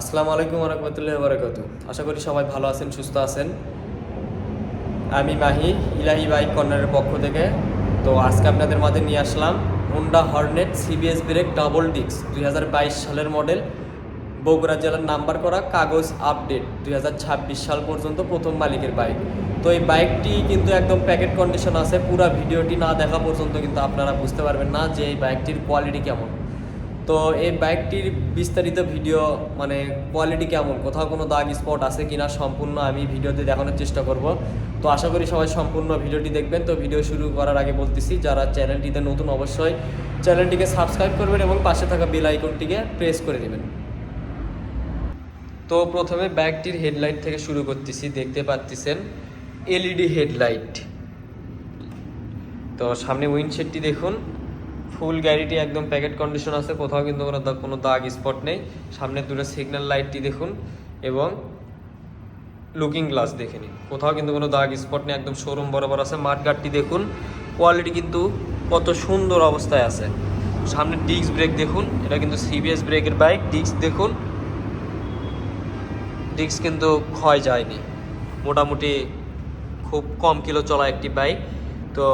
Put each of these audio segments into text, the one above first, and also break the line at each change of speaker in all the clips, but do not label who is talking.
আসসালামু আলাইকুম রহমতুল্লাহ বারাকাত আশা করি সবাই ভালো আছেন, সুস্থ আছেন। আমি মাহি, ইলাহি বাইক কর্নারের পক্ষ থেকে। তো আজকে আপনাদের মাঝে নিয়ে আসলাম Honda Hornet CBS brake double ডিক্স দুই হাজার বাইশ সালের মডেল। বগুড়া জেলার নাম্বার করা কাগজ আপডেট, দুই হাজার ছাব্বিশ সাল পর্যন্ত প্রথম মালিকের বাইক। তো এই বাইকটি কিন্তু একদম প্যাকেট কন্ডিশন আছে, পুরো ভিডিওটি না দেখা পর্যন্ত কিন্তু আপনারা বুঝতে পারবেন না যে এই বাইকটির কোয়ালিটি কেমন। তো এই বাইকটির বিস্তারিত ভিডিও মানে কোয়ালিটি কেমন? কোথাও কোনো দাগ স্পট আছে কিনা সম্পূর্ণ আমি ভিডিওতে দেখানোর চেষ্টা করব। তো আশা করি সবাই সম্পূর্ণ ভিডিওটি দেখবেন। তো ভিডিও শুরু করার আগে বলতেছি, যারা চ্যানেলটিতে নতুন অবশ্যই চ্যানেলটিকে সাবস্ক্রাইব করবেন এবং পাশে থাকা বেল আইকনটিকে প্রেস করে দেবেন। তো প্রথমে ব্যাগটির হেডলাইট থেকে শুরু করতেছি, দেখতে পাচ্ছেন এলইডি হেডলাইট তো সামনে উইন্ডশেডটি দেখুন। ফুল গাড়িটি একদম প্যাকেট কন্ডিশন আছে। কোথাও কিন্তু কোনো কোনো দাগ স্পট নেই। সামনে দুটো সিগন্যাল লাইটটি দেখুন এবং লুকিং গ্লাস দেখে নিন। কোথাও কিন্তু কোনো দাগ স্পট নেই, একদম শোরুম বরাবর আছে। মাঠগাটটি দেখুন কোয়ালিটি কিন্তু কত সুন্দর অবস্থায় আছে। সামনে ডিস্ক ব্রেক দেখুন, এটা কিন্তু সিবিএস ব্রেকের বাইক ডিস্ক দেখুন ডিস্ক কিন্তু ক্ষয় যায়নি। মোটামুটি খুব কম কিলো চলা একটি বাইক তো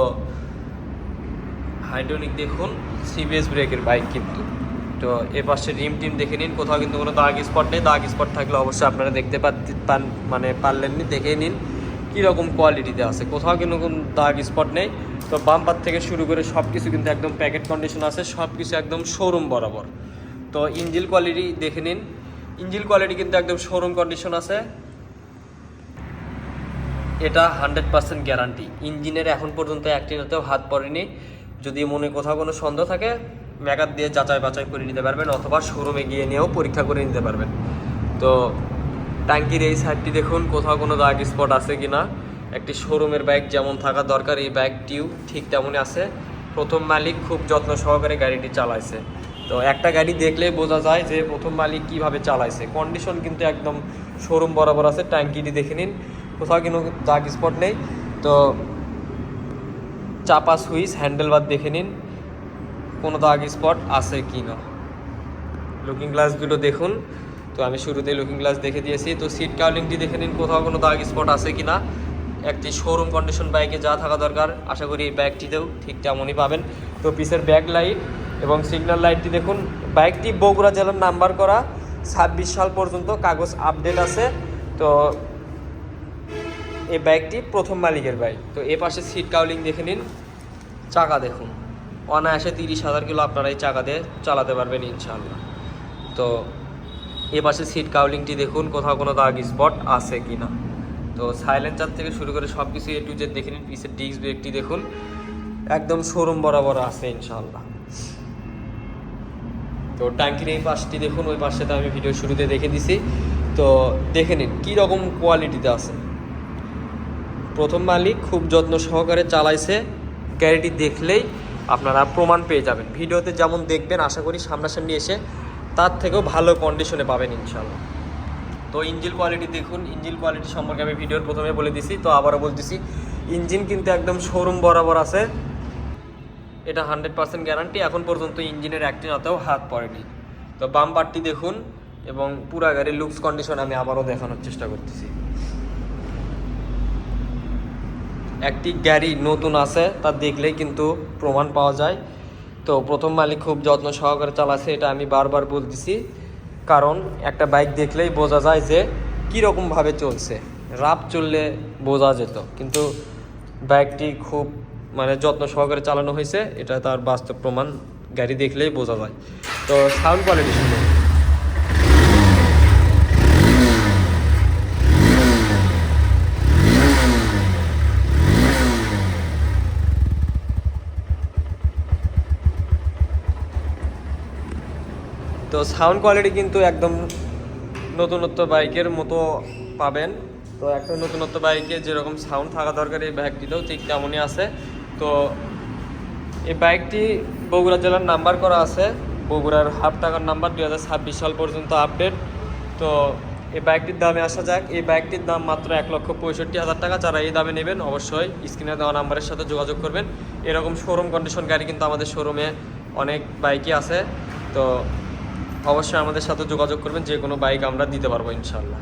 হাইড্রোনিক দেখুন সিবিএস ব্রেকের বাইক কিন্তু। তো এ পাশে রিম টিম দেখে নিন, কোথাও কিন্তু কোনো দাগ স্পট নেই। দাগ স্পট থাকলে অবশ্যই আপনারা দেখতে পান মানে পারলেননি, দেখে নিন কীরকম কোয়ালিটিতে আছে। কোথাও কিন্তু কোনো দাগ স্পট নেই। তো বাম্পার থেকে শুরু করে সব কিছু কিন্তু একদম প্যাকেট কন্ডিশন আছে সব কিছু একদম শোরুম বরাবর। তো ইঞ্জিল কোয়ালিটি দেখে নিন। ইঞ্জিল কোয়ালিটি কিন্তু একদম শোরুম কন্ডিশন আছে। এটা হান্ড্রেড পার্সেন্ট গ্যারান্টি ইঞ্জিনের এখন পর্যন্ত একটিনাতেও হাত পড়েনি। যদি মনে কোথাও কোনো সন্দেহ থাকে মেকার দিয়ে যাচাই বাছাই করে নিতে পারবেন অথবা শোরুমে গিয়ে নিয়েও পরীক্ষা করে নিতে পারবেন। তো ট্যাঙ্কির এই সাইডটি দেখুন, কোথাও কোনো দাগ স্পট আছে কি না একটি শোরুমের বাইক যেমন থাকা দরকার, এই ব্যাগটিও ঠিক তেমনই আছে। প্রথম মালিক খুব যত্ন সহকারে গাড়িটি চালাইছে। তো একটা গাড়ি দেখলেই বোঝা যায় যে প্রথম মালিক কীভাবে চালাইছে। কন্ডিশন কিন্তু একদম শোরুম বরাবর আছে, ট্যাঙ্কিটি দেখে নিন। কোথাও কোনো দাগ স্পট নেই। তো চাপা সুইচ, হ্যান্ডেল বার দেখে নিন, কোনো দাগ স্পট আছে কি না। লুকিং গ্লাস দেখুন, তো আমি শুরুতেই লুকিং গ্লাস দেখে দিয়েছি, তো সিট কাউলিংটি দেখে নিন, কোথাও কোনো দাগ স্পট আছে কি না। একটি শোরুম কন্ডিশন বাইকে যা থাকা দরকার, আশা করি এই ব্যাগটিতেও ঠিক তেমনই পাবেন। তো পিসের ব্যাক লাইট এবং সিগন্যাল লাইটটি দেখুন বাইকটি বগুড়া জেলার নাম্বার করা, ছাব্বিশ সাল পর্যন্ত কাগজ আপডেট আছে, তো এই বাইকটি প্রথম মালিকের বাইক তো এ পাশে সিট কাউলিং দেখে নিন। চাকা দেখুন। অনায়াসে তিরিশ হাজার কিলো আপনারা এই চাকা দিয়ে চালাতে পারবেন ইনশাল্লাহ তো এ পাশে সিট কাউলিংটি দেখুন, কোথাও কোনো দাগ স্পট আছে কি না তো সাইলেন্সার থেকে শুরু করে সব কিছু এ টু জেড দেখে নিন, পিসের ডিস্ক ব্রেকটি দেখুন। একদম শোরুম বরাবর আছে ইনশাল্লাহ তো ট্যাঙ্কির এই পাশটি দেখুন, ওই পাশটাতে আমি ভিডিও শুরুতে দেখে দিছি। তো দেখে নিন কী রকম কোয়ালিটিতে আছে। প্রথম মালিক খুব যত্ন সহকারে চালাইছে। গাড়িটি দেখলেই আপনারা প্রমাণ পেয়ে যাবেন। ভিডিওতে যেমন দেখবেন, আশা করি সামনাসামনি এসে তার থেকেও ভালো কন্ডিশনে পাবেন ইনশাল্লাহ তো ইঞ্জিন কোয়ালিটি দেখুন। ইঞ্জিন কোয়ালিটি সম্পর্কে আমি ভিডিওর প্রথমে বলে দিছি, তো আবারও বলতেছি, ইঞ্জিন কিন্তু একদম শোরুম বরাবর আছে। এটা হান্ড্রেড পার্সেন্ট গ্যারান্টি এখন পর্যন্ত ইঞ্জিনের একটি নাতেও হাত পড়েনি। তো বাম্পারটি দেখুন এবং পুরা গাড়ির লুকস কন্ডিশন আমি আবারও দেখানোর চেষ্টা করতেছি। একটি গাড়ি নতুন আছে, তা দেখলেই কিন্তু প্রমাণ পাওয়া যায়। তো প্রথম মালিক খুব যত্ন সহকারে চালাচ্ছে এটা আমি বারবার বলতেছি। কারণ একটা বাইক দেখলেই বোঝা যায় যে কীরকমভাবে চলছে। রাপ চললে বোঝা যেত, কিন্তু বাইকটি খুব মানে যত্ন সহকারে চালানো হয়েছে, এটা তার বাস্তব প্রমাণ। গাড়ি দেখলেই বোঝা যায়। তো সাউন্ড কোয়ালিটি শুনুন। তো সাউন্ড কোয়ালিটি কিন্তু একদম নতুনত্ব বাইকের মতো পাবেন। তো একটা নতুনত্ব বাইকে যেরকম সাউন্ড থাকা দরকার, এই বাইকটিতেও ঠিক তেমনই আছে। তো এই বাইকটি বগুড়া জেলার নাম্বার করা আছে। বগুড়ার হাফ টাকার নাম্বার দুই হাজার ছাব্বিশ সাল পর্যন্ত আপডেট তো এই বাইকটির দামে আসা যাক। এই বাইকটির দাম মাত্র এক লক্ষ পঁয়ষট্টি হাজার টাকা। যারা এই দামে নেবেন, অবশ্যই স্ক্রিনে দেওয়া নাম্বারের সাথে যোগাযোগ করবেন। এরকম শোরুম কন্ডিশন গাড়ি কিন্তু আমাদের শোরুমে অনেক বাইকই আছে। তো অবশ্যই আমাদের সাথে যোগাযোগ করবেন যে কোনো বাইক আমরা দিতে পারব ইনশাল্লাহ